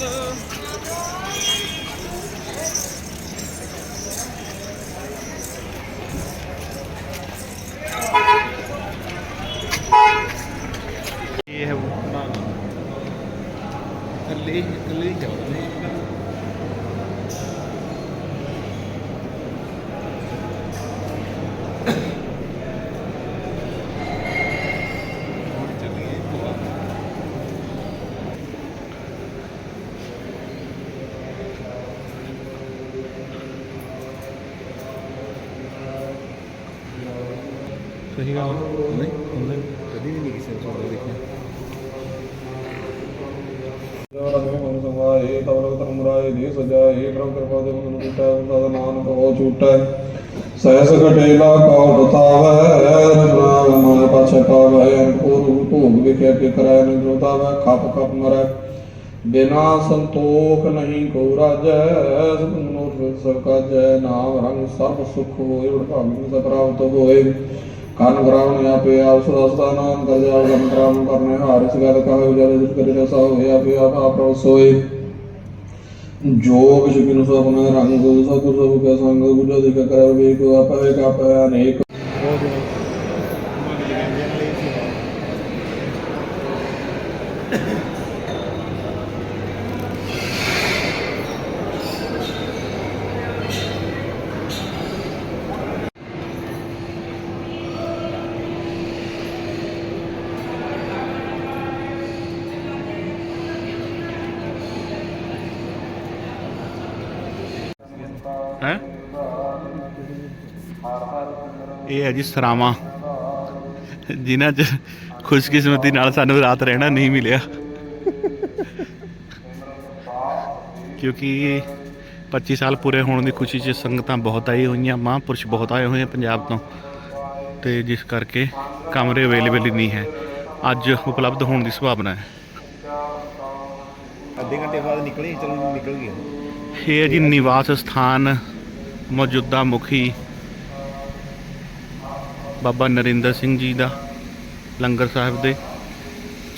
Hello. lý cái lý chỗ lý. Sehingga, ini, ini, tadi ini kisah soal ini. ਤਵਰ ਧਰਮਰਾਏ ਦੇ ਸਜਾਏ ਪ੍ਰਭ ਕਿਰਪਾ ਦੇ ਮਨ ਕੁਟੈ ਸਦਾ ਨਾਨਕ ਹੋ। ਛੂਟੈ ਸਹਿਸ ਘਟੇਲਾ ਕੌਟ ਤਾਵੈ ਨਾਮ ਮਨ ਪਾਛੈ ਪਾਵੈ ਅਨਕੋਰ ਭੋਗ ਵਿਖੇ ਕੇ ਕਰੈ ਨਿਰੋਧਾਵੈ ਖਪ ਖਪ ਮਰੈ। ਬਿਨਾ ਸੰਤੋਖ ਨਹੀਂ ਕੋ ਰਾਜੈ ਸਤਿ ਸਭ ਕਾਜੈ। ਨਾਮ ਰੰਗ ਸਰਬ ਸੁਖ ਹੋਏ ਵਡਭਾਗੀ ਸਭ ਪ੍ਰਾਪਤ ਹੋਏ। ਕੰਨ ਗਰਾਵਣ ਆਪੇ ਆਪ ਸਦਾ ਸਦਾ ਨਾਮ ਕਰ ਜਾਵ ਗਨ ਕਰਾਮ ਕਰਨੇ ਹਾਰ, ਇਸ ਗੱਲ ਕਹੋ ਜਦ ਜਿਸ ਕਰੇ ਰਸਾ ਹੋਏ, ਆਪੇ ਆਪ ਆਪ ਸੋਏ ਜੋਗ ਸ਼ਿਕਿਨ ਸਭਨ ਰੰਗ ਸਤੁ ਸਭ ਕਾ ਸੰਗ ਗੁਜਾ ਦਿਖ ਕਰ ਵੇਖ ਆਪੇ ਕਪ ਅਨੇਕ। ਹੈ? ਇਹ ਹੈ ਜੀ ਸਰਾਵਾਂ। ਜਿਨ੍ਹਾਂ 'ਚ ਖੁਸ਼ਕਿਸਮਤੀ ਨਾਲ ਸਾਨੂੰ ਰਾਤ ਰਹਿਣਾ ਨਹੀਂ ਮਿਲਿਆ। ਕਿਉਂਕਿ 25 ਸਾਲ ਪੂਰੇ ਹੋਣ ਦੀ ਖੁਸ਼ੀ 'ਚ ਸੰਗਤਾਂ ਬਹੁਤ ਆਈ ਹੋਈਆਂ ਮਹਾਂਪੁਰਸ਼ ਬਹੁਤ ਆਏ ਹੋਏ ਪੰਜਾਬ ਤੋਂ। ਤੇ ਜਿਸ ਕਰਕੇ ਕਮਰੇ ਅਵੇਲੇਬਲ ਨਹੀਂ ਹੈ। ਅੱਜ ਉਪਲਬਧ ਹੋਣ ਦੀ ਸੰਭਾਵਨਾ ਹੈ। ਅੱਧੇ ਘੰਟੇ ਬਾਅਦ ਨਿਕਲੇ ਚਲੋ ਨਿਕਲ ਗਏ ਇਹ ਹੈ ਜੀ ਨਿਵਾਸ ਸਥਾਨ ਮੌਜੂਦਾ ਮੁਖੀ ਬਾਬਾ ਨਰਿੰਦਰ ਸਿੰਘ ਜੀ ਦਾ, ਲੰਗਰ ਸਾਹਿਬ ਦੇ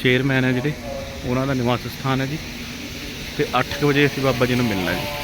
ਚੇਅਰਮੈਨ ਹੈ ਜਿਹੜੇ, ਉਹਨਾਂ ਦਾ ਨਿਵਾਸ ਸਥਾਨ ਹੈ ਜੀ। ਤੇ 8 ਵਜੇ ਅਸੀਂ ਬਾਬਾ ਜੀ ਨੂੰ ਮਿਲਣਾ ਜੀ।